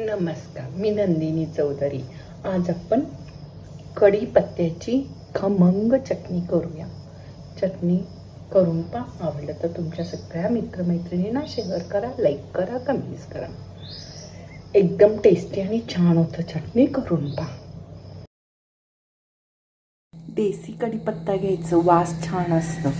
नमस्कार मी नंदिनी चौधरी. आज आपण कढीपत्त्याची खमंग चटणी करूया. चटणी करून पहा आवडलं तर तुमच्या सगळ्या मित्रमैत्रिणींना शेअर करा लाईक करा कमेंट्स करा. एकदम टेस्टी आणि छान होतं चटणी करून पहा. देसी कढीपत्ता घ्यायचं वास छान असतं.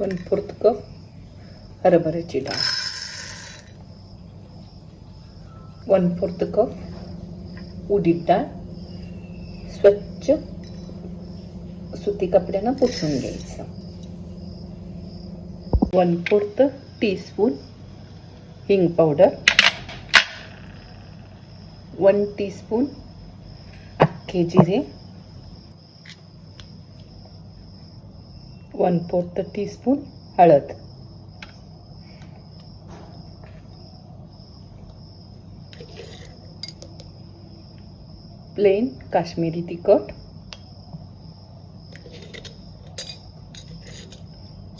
वन फोर्थ कप हरभऱ्याची डाळ. वन फोर्थ कप उडीद डाळ स्वच्छ सुती कपड्यानं पुसून घ्यायचं. वन फोर्थ टीस्पून हिंग पावडर वन टीस्पून अख्खे जिरे वन फोर्थ टीस्पून हळद प्लेन काश्मीरी तिखट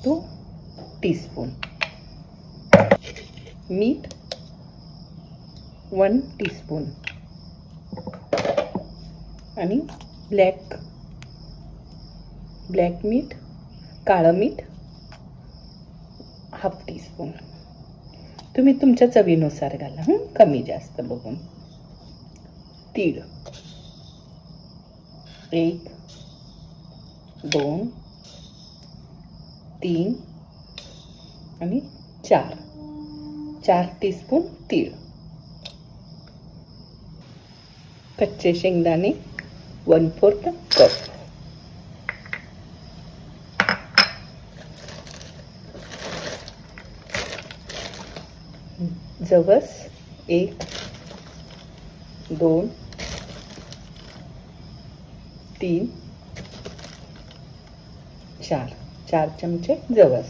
टू टीस्पून मीठ वन टीस्पून आणि ब्लॅक ब्लॅक मीठ काळं मीठ हाफ टीस्पून तुम्ही तुमच्या चवीनुसार घाला हं? कमी जास्त बघून. तीळ. एक दोन तीन आणि चार. चार टीस्पून तीळ. कच्चे शेंगदाणे वन फोर्थ कप जवस एक दोन तीन चार. चार चमचे जवस.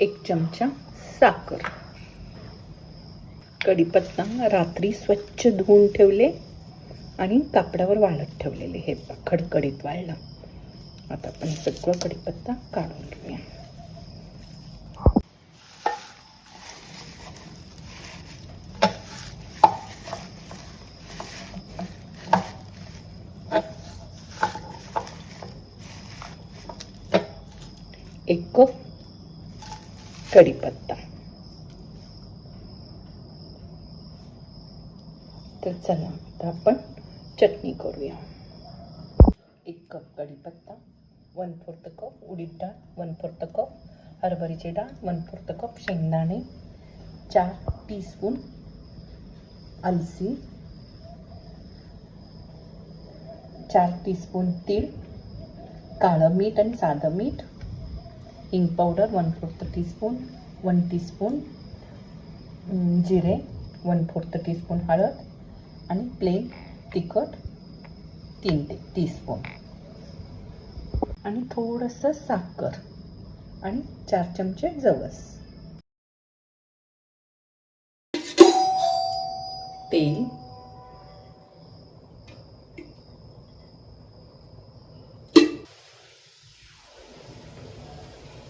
एक चमचा साखर. कढीपत्ता रात्री स्वच्छ धुवून ठेवले आणि कापडावर वाळत ठेवलेले. हे खडखडीत वाळलं. आता आपण सगळं कढीपत्ता काढून घेऊया. एक कप कढीपत्ता. तर चला आता आपण चटणी करूया. एक कप कढीपत्ता वन फोर्थ कप उडीद डाळ वन फोर्थ कप हरभरीची डाळ वन फोर्थ कप शेंगदाणे चार टीस्पून अलसी चार टीस्पून तीळ काळं मीठ आणि साधं मीठ हिंग powder one fourth teaspoon one teaspoon जिरे वन फोर्थ टीस्पून हळद आणि प्लेन तिखट तीन ते टीस्पून आणि थोडंसं साखर. आणि चार चमचे जवस. तेल.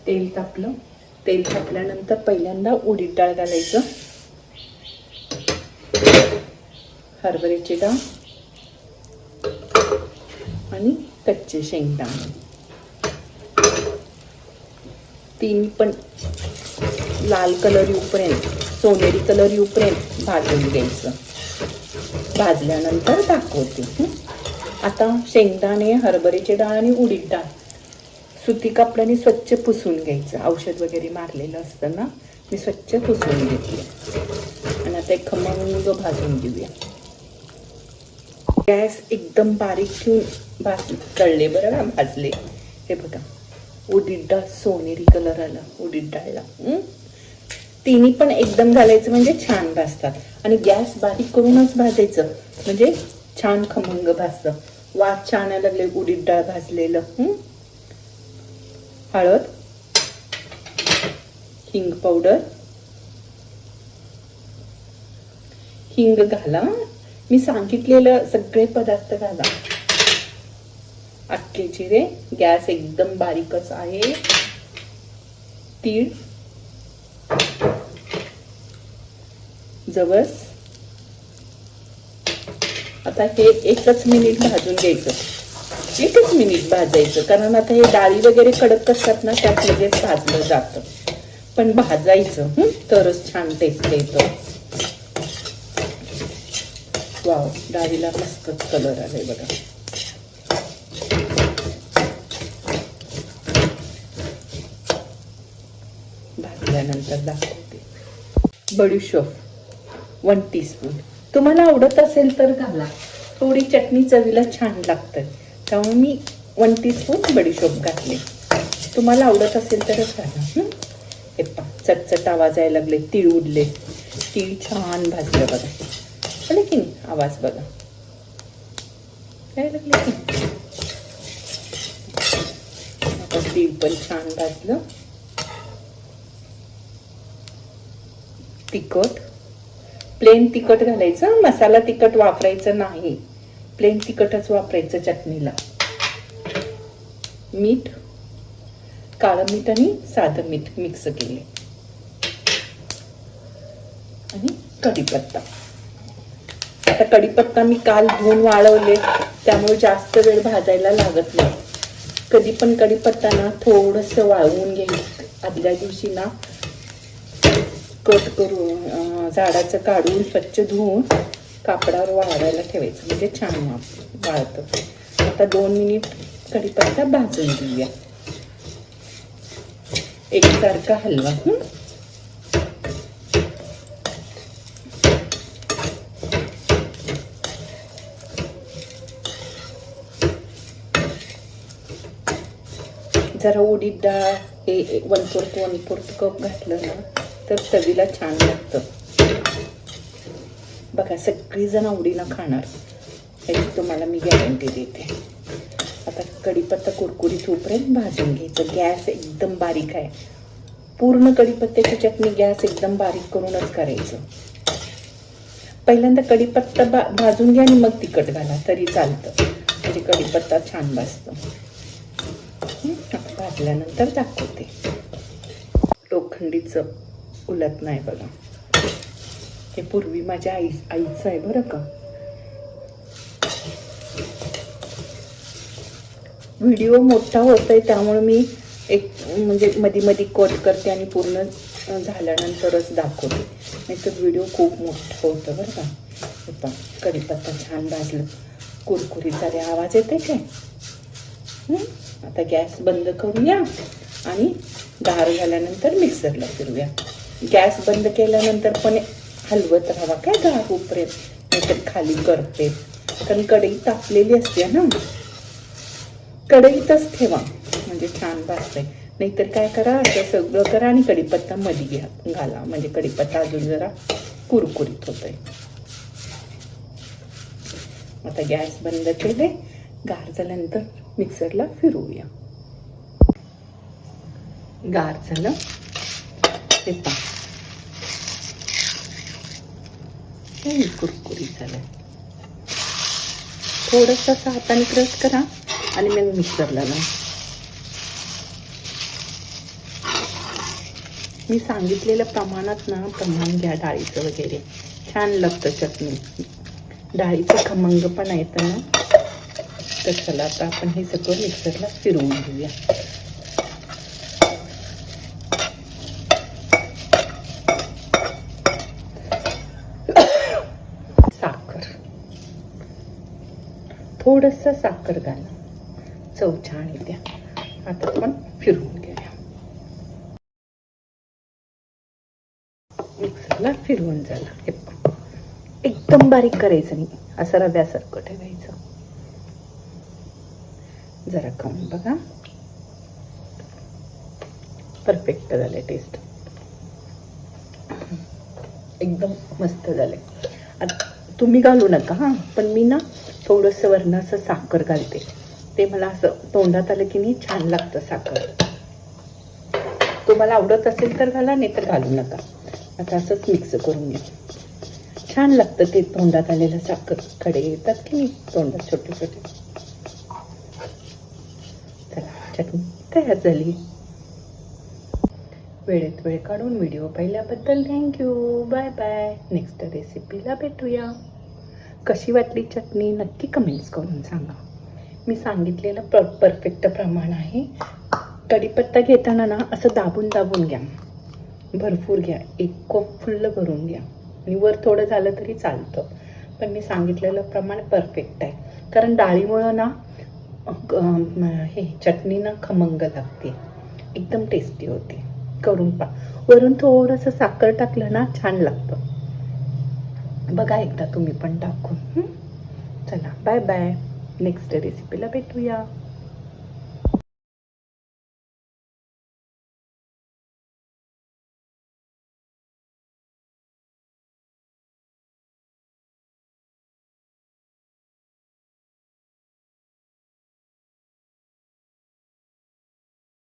तेल तापलं. तेल तापल्यानंतर पहिल्यांदा उडीद डाळ घालायचं. हरभऱ्याची डाळ. आणि कच्चे शेंगदाणे. तीन पण लाल कलर येऊपर्यंत सोनेरी कलर येऊपर्यंत भाजून घ्यायचं. भाजल्यानंतर दाखवते. आता शेंगदाणे हरभऱ्याची डाळ आणि उडीद डाळ. सुती कापडाने स्वच्छ पुसून घ्यायचं. औषध वगैरे मारलेलं असतं ना मी स्वच्छ पुसून घेतली. आणि आता एक खमंग भाजून घेऊया. गॅस एकदम बारीक ठेवून भाज तळले बरं ना भाजले. हे बघा उडीद डाळ सोनेरी कलर आला उडीद डाळला. तिन्ही पण एकदम घालायचं म्हणजे छान भाजतात. आणि गॅस बारीक करूनच भाजायचं. म्हणजे छान खमंग भाजतं. वास छान यायला लागले उडीद डाळ भाजलेलं. हळद हिंग पावडर हिंग घाला. मी सांगितलेलं सगळे पदार्थ घाला. अटके जिरे गॅस एकदम बारीकच आहे. तीळ जवस. आता हे एकच मिनिट भाजून घ्यायचं. एकच मिनिट भाजायचं. कारण आता हे डाळी वगैरे कडक असतात ना त्यात लगेच भाजलं जातं. पण भाजायचं तरच छान टेस्ट येतं. वाव डाळीला मस्तच कलर आलाय बघा. भाजल्यानंतर दाखवते. बडीशोप वन टीस्पून तुम्हाला आवडत असेल तर घाला. थोडी चटणी चवीला छान लागतं त्यामुळे मी वन टीस्पून बडीशोप घातले. तुम्हाला आवडत असेल तरच घाला हे? पा चटचट आवाज यायला लागले तीळ उडले. तीळ छान भाजलं बघा. आले की नाही आवाज बघा? काय लागले की आता तीळ पण छान भाजलं. तिखट. प्लेन तिखट घालायचं मसाला तिखट वापरायचं नाही. प्लेन तिखटच वापरायचं चटणीला. मीठ काळं मीठ आणि साधं मीठ मिक्स केले. आणि कढीपत्ता. आता कढीपत्ता मी काल धुवून वाळवले त्यामुळे जास्त वेळ भाजायला लागत नाही. कधी पण कढीपत्ता ना थोडस वाळवून घ्यायचं. आदल्या दिवशी ना कट करून झाडाचं काढून स्वच्छ धुवून कापडावर वाळवायला ठेवायचं म्हणजे छान वाळतं आता दोन मिनिट कढीपत्ता भाजून घेऊया. एकसारखा हलवा जरा उडीद डाळ हे one fourth one fourth cup घातलं ना तर चवीला छान लागतं. बघा सगळीजण आवडीनं खाणार याची तुम्हाला मी गॅरंटी देते. आता कढीपत्ता कुरकुरीत होईपर्यंत भाजून घ्यायचं. गॅस एकदम बारीक आहे. पूर्ण कढीपत्त्याची चटणी गॅस एकदम बारीक करूनच करायचं. पहिल्यांदा कढीपत्ता बा भाजून घ्या आणि मग तिखट घाला तरी चालतं. म्हणजे कढीपत्ता छान भाजतो. भाजल्यानंतर दाखवते. लोखंडीचं उलट नाही बघा. हे पूर्वी माझ्या आई आईचं आहे बरं का? व्हिडिओ मोठा होत आहे त्यामुळे मी एक म्हणजे मधी मधी कट करते आणि पूर्ण झाल्यानंतरच दाखवते. नाही तर व्हिडिओ खूप मोठा होतं बरं का? हे पहा, कढीपत्ता छान भाजलं. कुरकुरीत झाले आवाज येते काय? आता गॅस बंद करूया आणि गार झाल्यानंतर मिक्सरला फिरूया गॅस बंद केल्यानंतर पण हलवत राहावा. काय गार होईपर्यंत नाहीतर खाली करते. कारण कढई तापलेली असते ना. कढईतच ठेवा. म्हणजे छान भाजते नाहीतर काय करा असं सगळं करा आणि कढीपत्ता मध्ये घ्या घाला. म्हणजे कढीपत्ता अजून जरा कुरकुरीत होतोय. आता गॅस बंद केले. गार झाल्यानंतर मिक्सरला फिरवूया. गार झालं ते पा कुरकुरीत झालं थोडस असं हाताने क्रश करा आणि मग मिक्सरला लावा. मी सांगितलेल्या प्रमाणात ना प्रमाण घ्या डाळीचं वगैरे. छान लागतं चटणी. डाळीचं खमंग पण येतं ना तर चला आता आपण हे सगळं मिक्सरला फिरवून घेऊया साखर थोडस साखर घाला. चव छान येते. आता आपण फिरवून घेऊया. मिक्सरला फिरवून झाला. हे एकदम बारीक करायचं नाही. असं रव्यासारखं ठेवायचं. जरा खाऊन बघा. परफेक्ट झाले टेस्ट एकदम मस्त झाले. आता तुम्ही घालू नका हां. पण मी ना थोडंसं वरनं असं साखर घालते. ते मला असं तोंडात आलं की नाही छान लागतं साखर. तुम्हाला आवडत असेल तर घाला नाही तर घालू नका. आता असंच मिक्स करून घ्या. छान लागतं ते तोंडात आलेलं साखर. खडे येतात की नाही तोंडात छोटे छोटे. चला चटणी तयार झाली. वेळेत वेळ काढून व्हिडिओ पाहिल्याबद्दल थँक्यू बाय बाय नेक्स्ट रेसिपीला भेटूया. कशी वाटली चटणी? नक्की कमेंट्स करून सांगा. मी सांगितलेलं पर परफेक्ट प्रमाण आहे. कढीपत्ता घेताना ना असं दाबून दाबून घ्या. भरपूर घ्या. एक कप फुल्ल भरून घ्या. आणि वर थोडं झालं तरी चालतं. पण मी सांगितलेलं प्रमाण परफेक्ट आहे. कारण डाळीमुळं ना हे चटणी ना खमंग लागते. एकदम टेस्टी होते. करून पा वरून थोडंसं साखर टाकलं ना छान लागतं. बघा एकदा तुम्ही पण टाकून. चला बाय बाय नेक्स्ट रेसिपीला भेटूया.